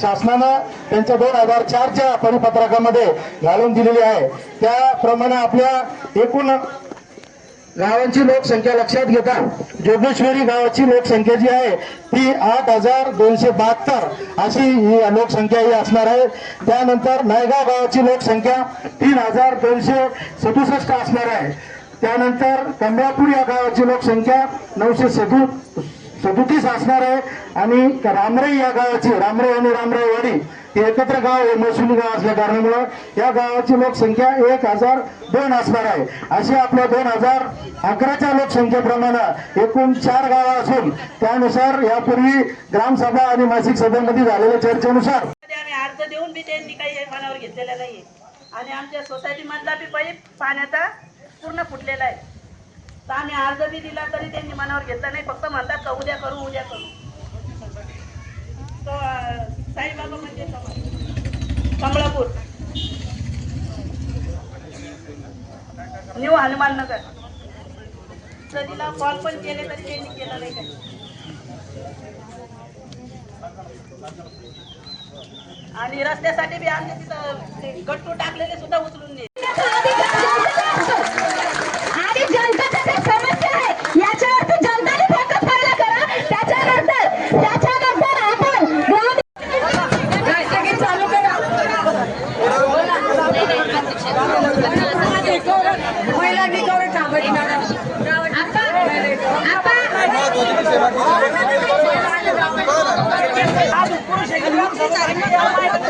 शासनानं त्यांच्या दोन हजार चारच्या परिपत्रकामध्ये घालून दिलेली आहे. त्याप्रमाणे आपल्या एकूण गावांची लोकसंख्या लक्षात घेता जोगेश्वरी गावाची लोकसंख्या जी आहे ती आठ हजार दोनशे बहात्तर अशी ही लोकसंख्या ही असणार आहे. त्यानंतर नायगाव गावाची लोकसंख्या तीन हजार दोनशे सदुसष्ट असणार आहे. त्यानंतर कमळापूर या गावाची लोकसंख्या नऊशे सदु सदोतीस असणार आहे. आणि रामराई या गावाची रामराई आणि रामराईवाडी हे एकत्र गाव हे महसुली गाव असल्या कारणामुळं. या गावाची लोकसंख्या एक हजार दोन असणार आहे. अशी आपल्या दोन हजार अकराच्या लोकसंख्येप्रमाणे एकूण चार गावं असून त्यानुसार यापूर्वी ग्रामसभा आणि मासिक सभेमध्ये झालेल्या चर्चेनुसार अर्ज देऊन मी त्यांनी काही मनावर घेतलेलं नाही आणि आमच्या सोसायटी मधला बी पाईप पाण्याचा पूर्ण फुटलेला आहे. तर आम्ही अर्ज बी दिला तरी त्यांनी मनावर घेतला नाही. फक्त म्हणतात का उद्या करू उद्या करू. तो साईबाबा म्हणजे कमळापूर. न्यू हनुमान नगर. सदीला कॉल पण केले तरी त्यांनी केलं नाही काही. आणि रस्त्यासाठी बी आमचे तिथं ते गट्टू टाकलेले सुद्धा उचलून दे आणि जनतेच्या ज्या समस्या आहे याच्यावरती जनताने फोकस करायला करा त्याच्यानंतर त्याच्यानंतर आपण ग्राम चालू करा महिलांनी कवरेज थांबायची आज पुरुष आहे, ग्रामसेवक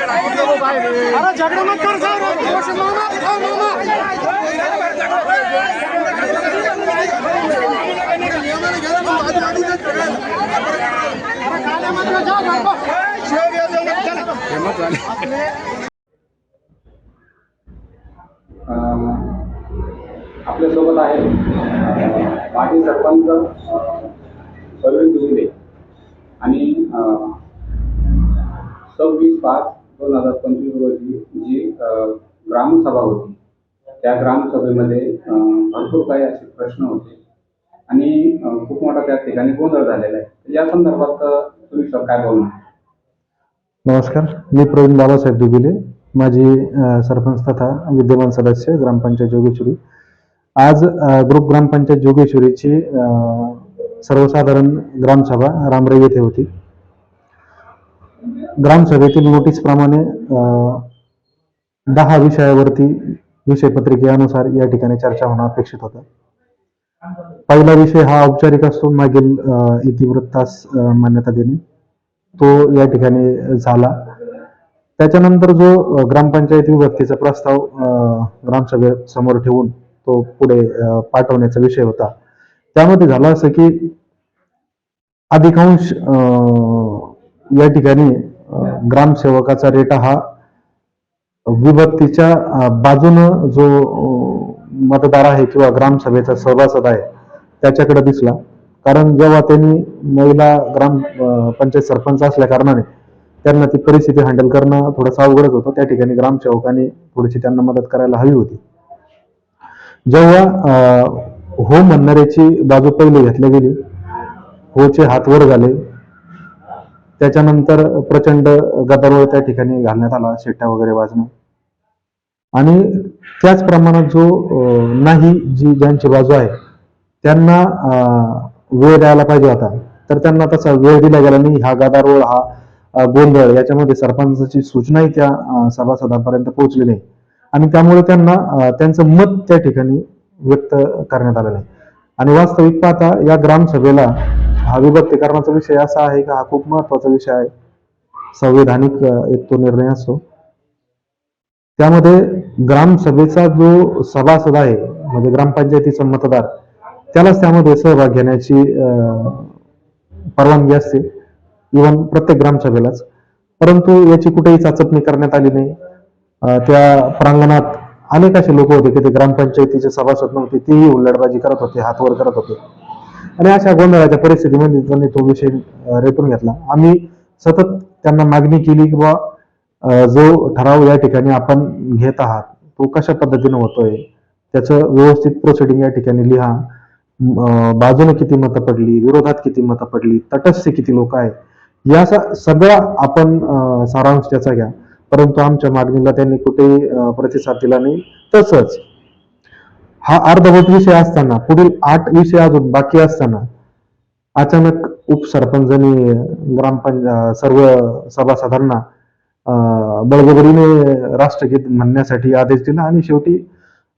अरे झगड़ा मत कर सर मामा मामा आपल्यासोबत आहे माजी सरपंच अं, प्रवीण आणि सव्वीस पाच दोन हजार पंचवीस रोजी जी ग्रामसभा होती त्या ग्रामसभेमध्ये भरपूर काही असे प्रश्न होते आणि खूप मोठा त्या ठिकाणी गोंधळ झालेला आहे. या संदर्भात तुम्ही काय बोलणार? नमस्कार मी प्रवीण बाबासाहेब दुबिले. माझी सरपंच तथा विद्यमान सदस्य ग्रामपंचायत जोगेश्वरी. आज ग्रुप ग्रामपंचायत जोगेश्वरीची सर्वसाधारण ग्रामसभा रामराई येथे होती. ग्रामसभेतील नोटीसप्रमाणे दहा विषयावरती विषयपत्रिकेनुसार या ठिकाणी चर्चा होणं अपेक्षित होतं. पहिला विषय हा औपचारिक असतो मागील इतिवृत्तास मान्यता देणे तो या ठिकाणी झाला. त्याच्यानंतर जो ग्रामपंचायत विभक्तीचा प्रस्ताव ग्रामसभेसमोर ठेवून तो पुढे पाठवण्याचा विषय होता. त्यामध्ये झालं असं की अधिकांश या ठिकाणी ग्रामसेवकाचा रेटा हा विभक्तीच्या बाजूनं जो मतदार आहे किंवा ग्रामसभेचा सभासद आहे त्याच्याकडे दिसला. कारण जेव्हा त्यांनी महिला ग्राम पंचायत सरपंच असल्या कारणाने त्यांना ती परिस्थिती हँडल करणं थोडंसं अवघडच होतं. त्या ठिकाणी ग्रामसेवकांनी थोडीशी त्यांना मदत करायला हवी होती. जेव्हा हो म्हणणाऱ्याची बाजू पहिली घेतली गेली होचे हात वर झाले त्याच्यानंतर प्रचंड गदारोळ त्या ठिकाणी घालण्यात आला शेट्ट्या वगैरे वाजणं. आणि त्याच प्रमाणात जो नाही जी ज्यांची बाजू आहे त्यांना वेळ द्यायला पाहिजे होता. तर त्यांना तसा वेळ दिला गेला नाही. हा गदारोळ हा गोंधळ याच्यामध्ये सरपंचाची सूचनाही त्या सभासदांपर्यंत पोहोचली नाही. आणि त्यामुळे त्यांना त्यांचं मत त्या ठिकाणी व्यक्त करण्यात आलं नाही आणि वास्तविक पाहता या ग्रामसभेला हा विभक्तीकरणाचा विषय असा आहे का हा खूप महत्त्वाचा विषय आहे. संवैधानिक एक तो निर्णय असतो त्यामध्ये ग्रामसभेचा जो सभासद आहे म्हणजे ग्रामपंचायतीचा मतदार त्यालाच त्यामध्ये सहभाग घेण्याची परवानगी असते. इव्हन प्रत्येक ग्रामसभेलाच. परंतु याची कुठेही चाचपणी करण्यात आली नाही. त्या प्रांगणात अनेक असे लोक होते की ते ग्रामपंचायतीचे सभासद नव्हते तेही हुल्लडबाजी करत होते हातवर करत होते. आणि अशा गोंधळाच्या परिस्थितीमध्ये त्यांनी तो विषय रेटून घेतला. आम्ही सतत त्यांना मागणी केली की बा जो ठराव या ठिकाणी आपण घेत आहात तो कशा पद्धतीने होतोय त्याचं व्यवस्थित प्रोसिडिंग या ठिकाणी लिहा. बाजूने किती मतं पडली विरोधात किती मतं पडली तटस्थ किती लोक आहेत याचा सगळा आपण सारांश त्याचा घ्या. परंतु आमच्या मागणीला त्यांनी कुठेही प्रतिसाद दिला नाही. तसंच हा अर्धवट विषय असताना पुढील आठ विषय अजून बाकी असताना अचानक उपसरपंचनी ग्रामपंच सर्व सभासदांना अं, बळजबरीने राष्ट्रगीत म्हणण्यासाठी आदेश दिला. आणि शेवटी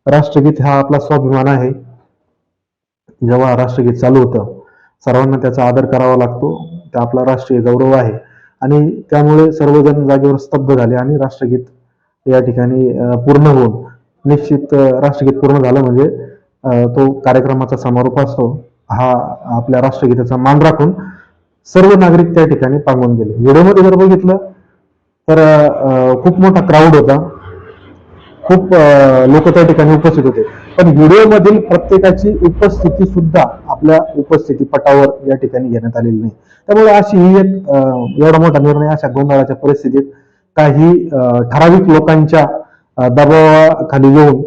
राष्ट्रगीत हा आपला स्वाभिमान आहे. जेव्हा राष्ट्रगीत चालू होतं सर्वांना त्याचा आदर करावा लागतो. ते आपला राष्ट्रीय गौरव आहे. आणि त्यामुळे सर्वजण जागेवर स्तब्ध झाले आणि राष्ट्रगीत या ठिकाणी पूर्ण होऊन निश्चित राष्ट्रगीत पूर्ण झालं म्हणजे तो कार्यक्रमाचा समारोप असतो. हा आपल्या राष्ट्रगीताचा मान राखून सर्व नागरिक त्या ठिकाणी पांगून गेले. व्हिडिओमध्ये जर बघितलं तर खूप मोठा क्राऊड होता. खूप लोक त्या ठिकाणी उपस्थित होते. पण व्हिडिओमधील प्रत्येकाची उपस्थिती सुद्धा आपल्या उपस्थिती पटावर या ठिकाणी घेण्यात आलेली नाही. त्यामुळे अशी ही एक एवढा मोठा निर्णय अशा गोंधळाच्या परिस्थितीत काही ठराविक लोकांच्या दबावाखाली येऊन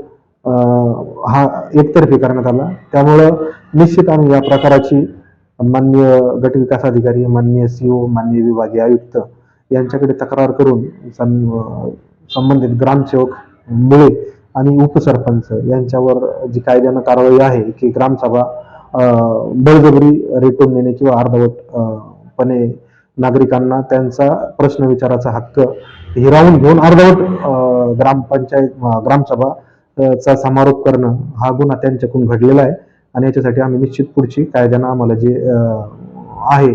अं, हा एकतर्फी करण्यात आला. त्यामुळं निश्चित आम्ही या प्रकाराची माननीय गटविकास अधिकारी माननीय सीओ माननीय विभागीय आयुक्त यांच्याकडे तक्रार करून संबंधित ग्रामसेवक मुळे आणि उपसरपंच यांच्यावर जी कायद्यानं कारवाई आहे की ग्रामसभा बळजबरी रेटून नेणे किंवा अर्धवट पणे नागरिकांना त्यांचा प्रश्न विचाराचा हक्क हिरावून घेऊन अर्धवट ग्रामपंचायत ग्रामसभा चा समारोप करणं हा गुन्हा त्यांच्याकडून घडलेला आहे आणि याच्यासाठी आम्ही निश्चित पुढची कायद्यानं आम्हाला जे आहे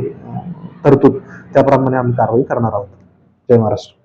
तरतूद त्याप्रमाणे आम्ही कारवाई करणार आहोत. जय महाराष्ट्र.